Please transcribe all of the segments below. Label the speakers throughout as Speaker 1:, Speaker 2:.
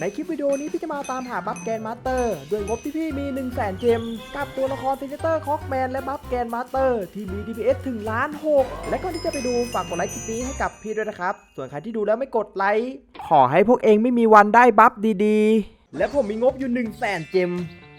Speaker 1: ในคลิปวิดีโอนี้พี่จะมาตามหาบัฟแกนมาสเตอร์ด้วยงบที่พี่มี 1 0 0 0 0แสนเจม กับตัวละครเซนเตอร์คอกแมนและบัฟแกนมาสเตอร์ที่มี DPS ถึงล้านหกและก่อนที่จะไปดูฝากกดไลค์คลิปนี้ให้กับพี่ด้วยนะครับ ส่วนใครที่ดูแล้วไม่กดไลค์ขอให้พวกเองไม่มีวันได้บัฟดีๆ และผมมีงบอยู่ 1 0 0 0 0แสนเจม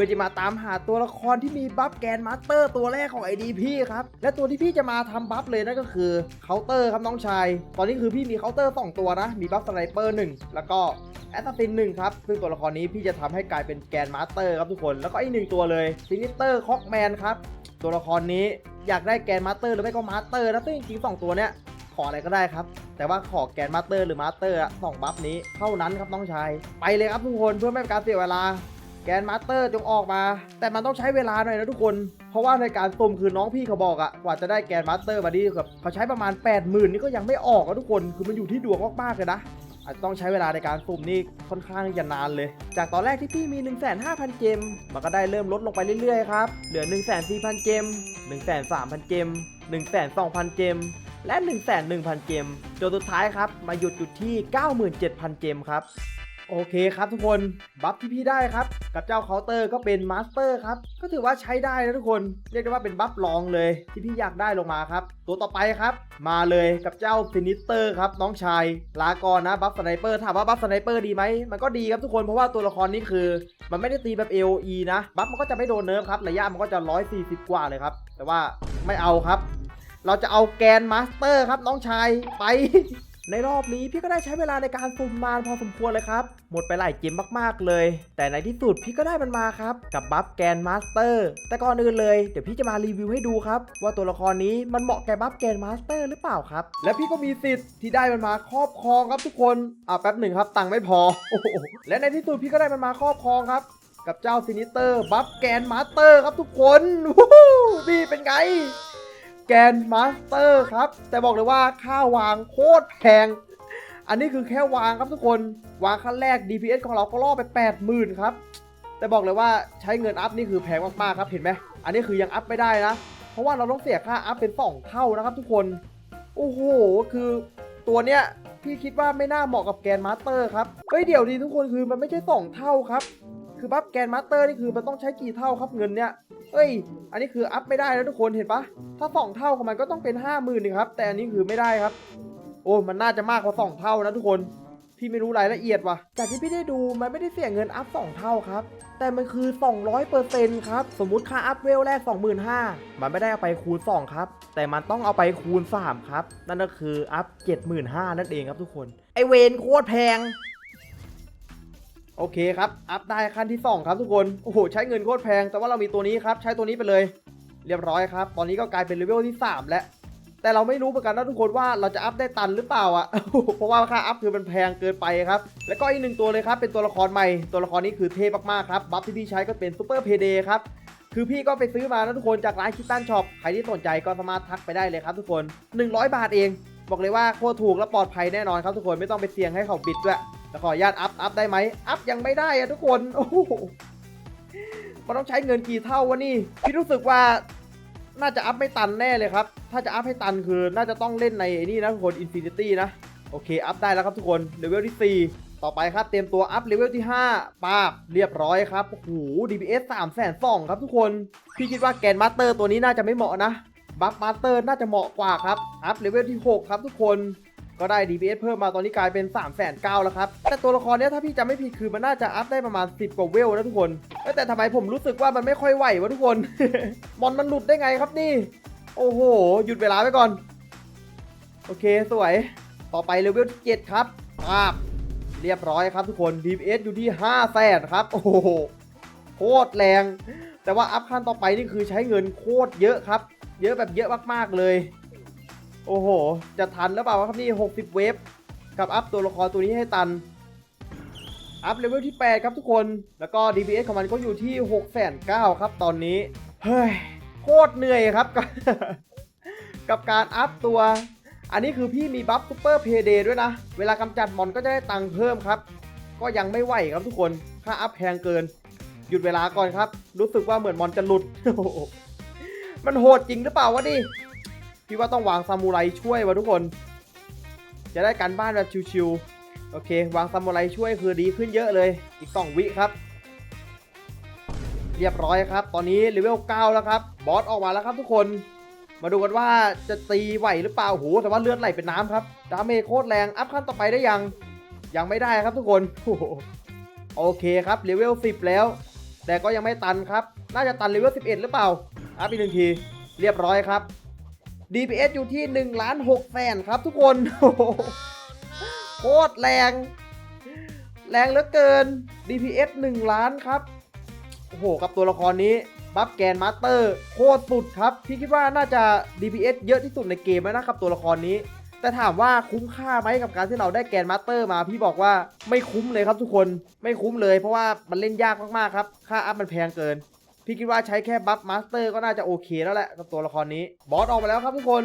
Speaker 1: พื่อจะมาตามหาตัวละครที่มีบัฟแกนมาสเตอร์ตัวแรกของ ID พี่ครับ และตัวที่พี่จะมาทำบัฟเลยนั่นก็คือเคาน์เตอร์ครับน้องชาย ตอนนี้คือพี่มีเคาน์เตอร์2ตัวนะ มีบัฟสไนเปอร์1แล้วก็แอสซัสซินหนึ่งครับ ซึ่งตัวละครนี้พี่จะทำให้กลายเป็นแกนมาสเตอร์ครับทุกคน แล้วก็อีกหนึ่งตัวเลยซินิเตอร์คอกแมนครับ ตัวละครนี้อยากได้แกนมาสเตอร์หรือไม่ก็มาสเตอร์นะซึ่งจริงๆสองตัวเนี้ยขออะไรก็ได้ครับ แต่ว่าขอแกนมาสเตอร์หรือมาสเตอร์สองบัฟนี้เท่านั้นครับน้องชาย ไปเลยครับทุกคนเพื่อไม่เป็นการเสียเวลา แกนมาสเตอร์จงออกมา แต่มันต้องใช้เวลาหน่อยนะทุกคน เพราะว่าในการตุ่มคือน้องพี่เขาบอกอะกว่าจะได้แกนมาสเตอร์มาดีแบบเขาใช้ประมาณ 8 0,000 นี่ก็ยังไม่ออกอะทุกคนคือมันอยู่ที่ดวงมากๆเลยนะอาจจะต้องใช้เวลาในการสุ่มนี่ค่อนข้างจะนานเลย จากตอนแรกที่พี่มี 1 5 0 0 0 เจม มันก็ได้เริ่มลดลงไปเรื่อยๆครับ เหลือ 1 4 0 0 0 เจม 1 3 0 0 0 เจม 1 2 0 0 0 เจม และ 1 1 0 0 0 เจม จนสุดท้ายครับ มาหยุดอยู่ที่ 97,000 เจมครับ โอเคครับทุกคน บัฟที่พี่ได้ครับ กับเจ้าเคาน์เตอร์ก็เป็นมาสเตอร์ครับ ก็ถือว่าใช้ได้นะทุกคน เรียกได้ว่าเป็นบัฟรองเลย ที่พี่อยากได้ลงมาครับ ตัวต่อไปครับ มาเลยกับเจ้าซินิสเตอร์ครับน้องชาย ลาก่อนนะบัฟสไนเปอร์ถามว่าบัฟสไนเปอร์ดีไหม มันก็ดีครับทุกคนเพราะว่าตัวละครนี้คือ มันไม่ได้ตีแบบ AOE นะ บัฟมันก็จะไม่โดนเนิร์ฟครับระยะมันก็จะ140กว่าเลยครับ แต่ว่าไม่เอาครับ เราจะเอาแกนมาสเตอร์ครับน้องชายไป ในรอบนี้พี่ก็ได้ใช้เวลาในการสุ่มานพอสมควรเลยครับ หมดไปหลายเกมมากๆเลย แต่ในที่สุดพี่ก็ได้มันมาครับ กับบัฟแกนมาสเตอร์ แต่ก่อนอื่นเลยเดี๋ยวพี่จะมารีวิวให้ดูครับ ว่าตัวละครนี้มันเหมาะแก่บัฟแกนมาสเตอร์หรือเปล่าครับ และพี่ก็มีสิทธิ์ที่ได้มันมาครอบครองครับทุกคนอ่าแป๊บหนึ่งครับตังค์ไม่พอโอ้โหและในที่สุดพี่ก็ได้มันมาครอบครองครับกับเจ้าซินิเตอร์บัฟแกนมาสเตอร์ครับทุกคนวู้ฮู้นี่เป็นไง แกนมาสเตอร์ครับ แต่บอกเลยว่าค่าวางโคตรแพง อันนี้คือแค่วางครับทุกคน วางขั้นแรก DPS ของเราก็ล่อไป 80,000 ครับ แต่บอกเลยว่าใช้เงินอัพนี่คือแพงมากๆครับเห็นไหม อันนี้คือยังอัพไม่ได้นะ เพราะว่าเราต้องเสียค่าอัพเป็น 2 เท่านะครับทุกคน โอ้โห คือตัวเนี้ยพี่คิดว่าไม่น่าเหมาะกับแกนมาสเตอร์ครับ เฮ้ยเดี๋ยวดีทุกคนคือมันไม่ใช่ 2 เท่าครับ คือบัฟแกนมาสเตอร์นี่คือมันต้องใช้กี่เท่าครับเงินเนี้ยเอ้ย อันนี้คืออัพไม่ได้แล้วทุกคนเห็นปะถ้า2เท่าของมันก็ต้องเป็น50,000นึงครับ แต่อันนี้คือไม่ได้ครับ โอ้มันน่าจะมากกว่า2เท่านะทุกคนพี่ไม่รู้รายละเอียดว่ะ จากที่พี่ได้ดูมันไม่ได้เสียเงินอัพ 2 เท่าครับ แต่มันคือ 200%ครับ สมมุติค่าอัพเวลแรก 25,000 มันไม่ได้เอาไปคูณ 2 ครับ แต่มันต้องเอาไปคูณ 3 ครับ นั่นก็คืออัพ 75,000 นั่นเองครับทุกคน ไอเวนโคตรแพง โอเคครับ อัพได้ขั้นที่ 2 ครับทุกคน โอ้โห ใช้เงินโคตรแพง แต่ว่าเรามีตัวนี้ครับ ใช้ตัวนี้ไปเลย เรียบร้อยครับ ตอนนี้ก็กลายเป็นเลเวลที่ 3 แล้ว แต่เราไม่รู้เหมือนกันนะทุกคนว่าเราจะอัพได้ตันหรือเปล่าอะ เพราะว่าค่าอัพคือมันแพงเกินไปครับ แล้วก็อีกหนึ่งตัวเลยครับ เป็นตัวละครใหม่ ตัวละครนี้คือเทพมากๆครับ บัฟที่พี่ใช้ก็เป็นซูเปอร์เพเดครับ คือพี่ก็ไปซื้อมานะทุกคนจากร้านคิตตันช็อป ใครที่สนใจก็สามารถทักไปได้เลยครับ ทุกคน 100 บาทเอง บอกเลยว่าโคตรถูกและปลอดภัยแน่นอนครับทุกคน ไม่ต้องไปเสี่ยงให้เขาบิดด้วย แล้วขออนุญาตอัพอัพได้ไหมอัพยังไม่ได้อะทุกคนโอ้โหมันต้องใช้เงินกี่เท่าวะนี่พี่รู้สึกว่าน่าจะอัพไม่ตันแน่เลยครับ ถ้าจะอัพให้ตันคือน่าจะต้องเล่นในนี่นะทุกคนอินฟินิตี้นะโอเคอัพได้แล้วครับทุกคนเลเวลที่ 4 ต่อไปครับเตรียมตัวอัพเลเวลที่ 5ป้าบเรียบร้อยครับโอ้โห DPS 3 2 0 0 0ครับทุกคน พี่คิดว่าแกนมาสเตอร์ตัวนี้น่าจะไม่เหมาะนะบัฟมาสเตอร์น่าจะเหมาะกว่าครับ อัพเลเวลที่ 6 ครับทุกคน ก็ได้ DPS เพิ่มมาตอนนี้กลายเป็น 3 9 0 0 0แล้วครับ แต่ตัวละครเนี้ยถ้าพี่จำไม่ผิดคือมันน่าจะอัพได้ประมาณ 10 กว่าเวลนะทุกคนแต่ทำไมผมรู้สึกว่ามันไม่ค่อยไหววะทุกคน มอนมันหลุดได้ไงครับนี่ โอ้โห หยุดเวลาไว้ก่อน โอเคสวย ต่อไปเลเวลที่7ครับปาบเรียบร้อยครับทุกคน DPS อยู่ที่5แสนครับ โอ้โหโคตรแรง แต่ว่าอัพขั้นต่อไปนี่คือใช้เงินโคตรเยอะครับ เยอะแบบเยอะมากๆเลย โอ้โห จะทันหรือเปล่าครับนี่60 เวฟกับอัพตัวละครตัวนี้ให้ตัน อัพเลเวลที่ 8 ครับทุกคน แล้วก็ DPS ของมันก็อยู่ที่6 9 0 0 0ครับตอนนี้ เฮ้ย โคตรเหนื่อยครับ กับการอัพตัว อันนี้คือพี่มีบัฟซูเปอร์เพเดด้วยนะ เวลากำจัดมอนก็จะได้ตังค์เพิ่มครับ ก็ยังไม่ไหวครับทุกคน ค่าอัพแพงเกิน หยุดเวลาก่อนครับ รู้สึกว่าเหมือนมอนจะหลุด มันโหดจริงหรือเปล่าวะนี่ พี่ว่าต้องวางซามูไรช่วยวะทุกคน จะได้การบ้านแบบชิวๆโอเค วางซามูไรช่วยคือดีขึ้นเยอะเลย อีก2วิครับ เรียบร้อยครับ ตอนนี้เลเวล9แล้วครับ บอสออกมาแล้วครับทุกคน มาดูกันว่าจะตีไหวหรือเปล่าโหแต่ว่าเลือดไหลเป็นน้ำครับ ดาเมจโคตรแรง อัพขั้นต่อไปได้ยัง ยังไม่ได้ครับทุกคนโอ้โหโอเคครับเลเวล10 แล้ว แต่ก็ยังไม่ตันครับ น่าจะตันเลเวล11 หรือเปล่าอัพอีกหนึ่งที เรียบร้อยครับ DPS อยู่ที่1ล้าน6แสนครับทุกคนโคตรแรง แรงเหลือเกิน DPS 1 ล้านครับ โอ้โห กับตัวละครนี้ บัฟแกนมาสเตอร์โคตรสุดครับ พี่คิดว่าน่าจะ DPS เยอะที่สุดในเกมแล้วนะครับตัวละครนี้ แต่ถามว่าคุ้มค่าไหมกับการที่เราได้แกนมาสเตอร์มา พี่บอกว่าไม่คุ้มเลยครับทุกคน ไม่คุ้มเลยเพราะว่ามันเล่นยากมากๆครับ ค่าอัพมันแพงเกิน พี่คิดว่าใช้แค่บัฟมาสเตอร์ก็น่าจะโอเคแล้วแหละกับตัวละครนี้ บอสออกมาแล้วครับทุกคน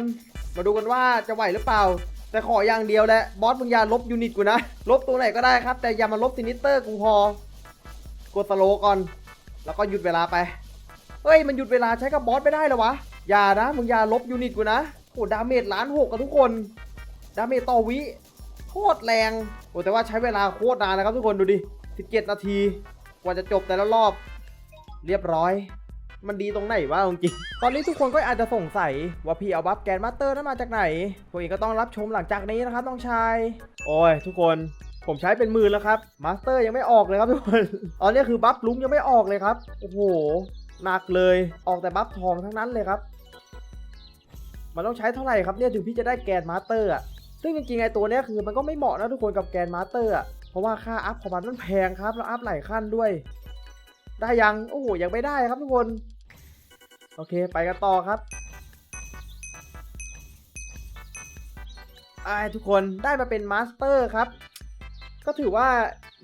Speaker 1: มาดูกันว่าจะไหวหรือเปล่า แต่ขออย่างเดียวแหละ บอสมึงอย่าลบยูนิตกูนะ ลบตัวไหนก็ได้ครับ แต่อย่ามาลบซินิเตอร์กูพอกดสโลก่อน แล้วก็หยุดเวลาไป เฮ้ย มันหยุดเวลาใช้กับบอสไม่ได้เหรอวะ อย่านะ มึงอย่าลบยูนิตกูนะโอ้ดาเมจล้านหกกับทุกคน ดาเมจต่อวิ โคตรแรง โอ้แต่ว่าใช้เวลาโคตรนานนะครับทุกคนดูดิ17นาที กว่าจะจบแต่ละรอบ เรียบร้อย มันดีตรงไหนวะอาจริง ตอนนี้ทุกคนก็อาจจะสงสัยว่าพี่เอาบัฟแกนมาสเตอร์นั้นมาจากไหนพวกเองก็ต้องรับชมหลังจากนี้นะครับน้องชาย โอ้ย ทุกคนผมใช้เป็นหมื่นแล้วครับ มาสเตอร์ยังไม่ออกเลยครับทุกคน ตอนนี้คือบัฟลุงยังไม่ออกเลยครับ โอ้โห หนักเลย ออกแต่บัฟทองทั้งนั้นเลยครับ มันต้องใช้เท่าไหร่ครับเนี่ยถึงพี่จะได้แกนมาสเตอร์อะซึ่งจริงๆไอตัวเนี้ยคือมันก็ไม่เหมาะนะทุกคนกับแกนมาสเตอร์อะเพราะว่าค่าอัพของมันมันแพงครับ แล้วอัพหลายขั้นด้วย ได้ยังโอ้โหยังไม่ได้ครับทุกคน โอเคไปกันต่อครับไอ้ทุกคนได้มาเป็นมาสเตอร์ครับ ก็ถือว่า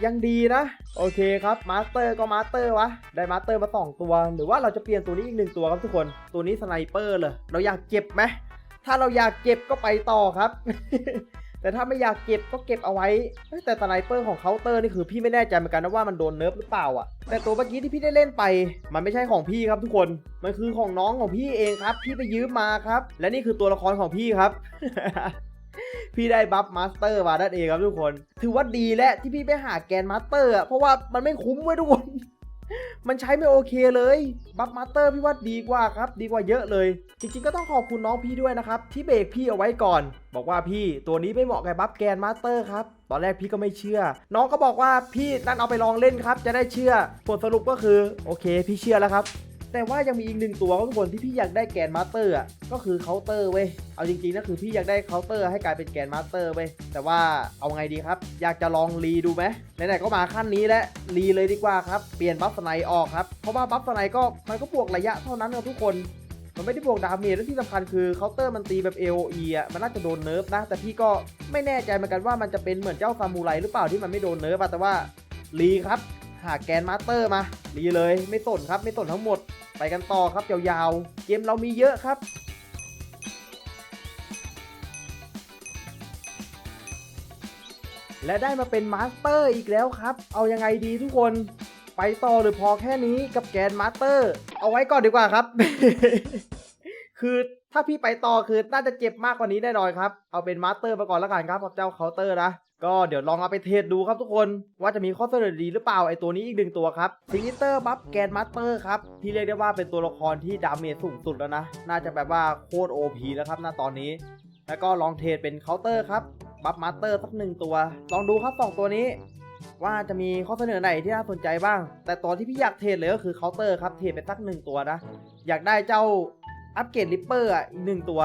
Speaker 1: ยังดีนะ โอเคครับมาสเตอร์ก็มาสเตอร์วะได้มาสเตอร์มาสองตัว หรือว่าเราจะเปลี่ยนตัวนี้อีกหนึ่งตัวครับทุกคนตัวนี้สไนเปอร์เลยเราอยากเก็บไหมถ้าเราอยากเก็บก็ไปต่อครับ แต่ถ้าไม่อยากเก็บก็เก็บเอาไว้ แต่สไนเปอร์ของเคาน์เตอร์นี่คือพี่ไม่แน่ใจเหมือนกันนะว่ามันโดนเนิร์ฟหรือเปล่าอะ แต่ตัวเมื่อกี้ที่พี่ได้เล่นไป มันไม่ใช่ของพี่ครับทุกคน มันคือของน้องของพี่เองครับ พี่ไปยืมมาครับ และนี่คือตัวละครของพี่ครับ พี่ได้บัฟมาสเตอร์มานั่นเองครับทุกคน ถือว่าดีและที่พี่ไปหาแกนมาสเตอร์อะ เพราะว่ามันไม่คุ้มเว้ยทุกคน มันใช้ไม่โอเคเลยบัฟมาสเตอร์พี่ว่าดีกว่าครับ ดีกว่าเยอะเลย จริงๆก็ต้องขอบคุณน้องพี่ด้วยนะครับ ที่เบรกพี่เอาไว้ก่อน บอกว่าพี่ตัวนี้ไม่เหมาะกับบัฟแกนมาสเตอร์ครับตอนแรกพี่ก็ไม่เชื่อ น้องก็บอกว่าพี่นั่นเอาไปลองเล่นครับ จะได้เชื่อผลสรุปก็คือ โอเค พี่เชื่อแล้วครับ แต่ว่ายังมีอีกหนึ่งตัวครับทุกคนที่พี่อยากได้แกนมาสเตอร์อะก็คือเคาน์เตอร์เว้ยเอาจริงๆนะคือพี่อยากได้เคาน์เตอร์ให้กลายเป็นแกนมาสเตอร์เว้ยแต่ว่าเอาไงดีครับ อยากจะลองรีดูไหมไหนๆก็มาขั้นนี้แล้วรีเลยดีกว่าครับเปลี่ยนบัฟสไนออกครับเพราะว่าบัฟสไนก็มันก็บวกระยะเท่านั้นครับทุกคนมันไม่ได้บวกดาเมจและที่สำคัญคือเคาน์เตอร์มันตีแบบ AOE อะมันน่าจะโดนเนิร์ฟนะ แต่พี่ก็ไม่แน่ใจเหมือนกันว่ามันจะเป็นเหมือนเจ้าซามูไรหรือเปล่าที่มันไม่โดนเนิร์ฟแต่ว่ารีครับหาแกนมาสเตอร์มารีเลยไม่สนครับไม่สนทั้งหมด ไปกันต่อครับยาวๆ เกมเรามีเยอะครับ และได้มาเป็นมาสเตอร์อีกแล้วครับ เอายังไงดีทุกคน ไปต่อหรือพอแค่นี้กับแกนมาสเตอร์ เอาไว้ก่อนดีกว่าครับ คือถ้าพี่ไปต่อคือน่าจะเจ็บมากกว่านี้แน่นอนครับ เอาเป็นมาสเตอร์ไปก่อนแล้วกันครับกับเจ้าเคาน์เตอร์นะก็เดี๋ยวลองเอาไปเทสดูครับทุกคนว่าจะมีข้อเสนอดีหรือเปล่าไอตัวนี้อีกหนึ่งตัวครับซิงเตอร์บัฟแกนมาสเตอร์ครับ ที่เรียกได้ว่าเป็นตัวละครที่ดาเมจสูงสุดแล้วนะ น่าจะแบบว่าโคตร OP แล้วครับณตอนนี้ แล้วก็ลองเทรดเป็นเคาน์เตอร์ครับบัฟมาสเตอร์สักหนึ่งตัว ลองดูครับสองตัวนี้ ว่าจะมีข้อเสนอไหนที่น่าสนใจบ้าง แต่ตัวที่พี่อยากเทรดเลยก็คือเคาน์เตอร์ครับเทรดเป็นสักหนึ่งตัวนะอยากได้เจ้า อัปเกรดลิปเปอร์อะอีกหนึ่งตัว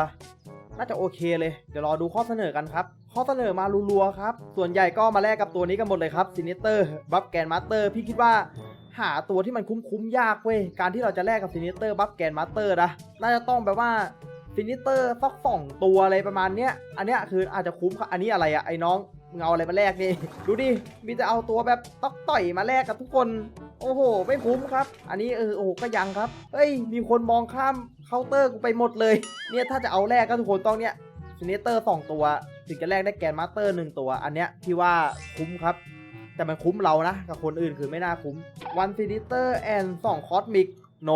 Speaker 1: น่าจะโอเคเลย เดี๋ยวรอดูข้อเสนอกันครับ ข้อเสนอมารัวๆครับ ส่วนใหญ่ก็มาแลกกับตัวนี้กันหมดเลยครับซินิเตอร์บัฟแกนมาสเตอร์พี่คิดว่าหาตัวที่มันคุ้มๆยากเว้ย การที่เราจะแลกกับซินิเตอร์บัฟแกนมาสเตอร์นะ น่าจะต้องแบบว่าซินิเตอร์สักสองตัวอะไรประมาณเนี้ย อันเนี้ยคืออาจจะคุ้มครับอันนี้อะไรอะไอ้น้องมึงาอะไรมาแลกนี่ ดูดิ มีแต่เอาตัวแบบต๊อกต่อยมาแลกกับทุกคน โอ้โห ไม่คุ้มครับ อันนี้เออโอ้โหก็ยังครับ เฮ้ย มีคนมองข้ามาน์เตอร์กูไปหมดเลย เนี่ยถ้าจะเอาแลกก็ทุกคนต้องเนี้ยซินิเตอร์สองตัวถึงจะแลกได้แกนมาสเตอร์หนึ่งตัว อันเนี้ยพี่ว่าคุ้มครับ แต่มันคุ้มเรานะ กับคนอื่นคือไม่น่าคุ้มวันซินิเตอร์แอนสองคอสมิกโน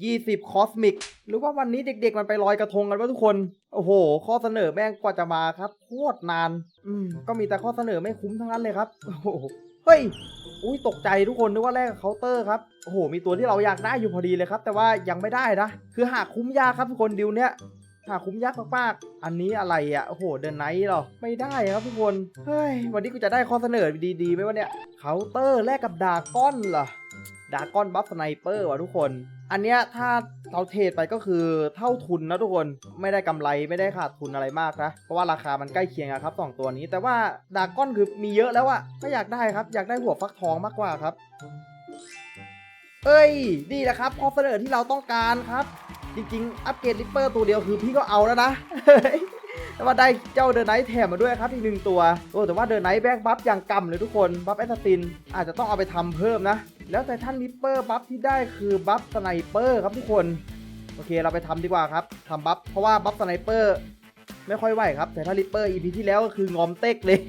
Speaker 1: 20คอสมิกหรือว่าวันนี้เด็กๆมันไปลอยกระทงกันว่าทุกคน โอ้โห ข้อเสนอแม่งกว่าจะมาครับโคตรนาน อืมก็มีแต่ข้อเสนอไม่คุ้มทั้งนั้นเลยครับโอ้โหเฮ้ย อุ้ยตกใจทุกคนนึกว่าแลกกับเคาน์เตอร์ครับโอ้โหมีตัวที่เราอยากได้อยู่พอดีเลยครับ แต่ว่ายังไม่ได้นะคือหาคุ้มยากครับทุกคนดิวเนี้ยหาคุ้มยากมากๆอันนี้อะไรอะโอ้โหเดินไนท์หรอไม่ได้ครับทุกคนเฮ้ยวันนี้กูจะได้ข้อเสนอดีๆไหมวะเนี่ยเคาน์เตอร์แลกกับดาก้อนเหรอดาก้อนบัฟสไนเปอร์ว่ะทุกคน อันเนี้ยถ้าเราเทรดไปก็คือเท่าทุนนะทุกคนไม่ได้กำไรไม่ได้ขาดทุนอะไรมากนะเพราะว่าราคามันใกล้เคียงอะครับสองตัวนี้ แต่ว่าดาก้อนคือมีเยอะแล้วอะก็อยากได้ครับ อยากได้หัวฟักทองมากกว่าครับ เอ้ยนี่แหละครับข้อเสนอที่เราต้องการครับ จริงๆ อัปเกรดลิปเปอร์ตัวเดียวคือพี่ก็เอาแล้วนะ แต่ว่าได้เจ้าเดอะไนท์แถมมาด้วยครับอีกหนึ่งตัวโอ้แต่ว่าเดอะไนท์แบกบัฟอย่างกำเลยทุกคนบัฟแอสซัสซินอาจจะต้องเอาไปทำเพิ่มนะ แล้วแต่ท่านลิปเปอร์บัฟที่ได้คือบัฟสไนเปอร์ครับทุกคนโอเคเราไปทำดีกว่าครับทำบัฟเพราะว่าบัฟสไนเปอร์ไม่ค่อยไหวครับ แต่ถ้าลิปเปอร์ EP ที่แล้วก็คืองอมเต็กเลย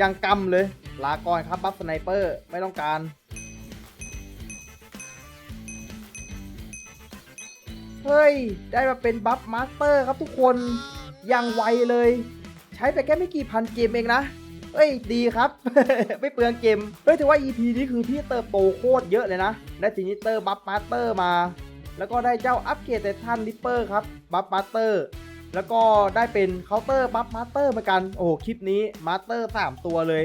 Speaker 1: ยังกำเลย ลาก่อนครับบัฟสไนเปอร์ไม่ต้องการเฮ้ย ได้มาเป็นบัฟมาสเตอร์ครับทุกคน อย่างไวเลย ใช้ไปแค่ไม่กี่พันเกมเองนะเอ้ยดีครับ ไม่เปลืองเกมเฮ้ยถือว่า EP นี้คือพี่เติบโตโคตรเยอะเลยนะ ได้จินิเตอร์บัฟมาสเตอร์มา แล้วก็ได้เจ้าอัปเกรดแต่ท่านลิปเปอร์ครับบัฟมาสเตอร์แล้วก็ได้เป็นเคาน์เตอร์บัฟมาสเตอร์เหมือนกัน โอ้โหคลิปนี้มาสเตอร์ 3 ตัวเลย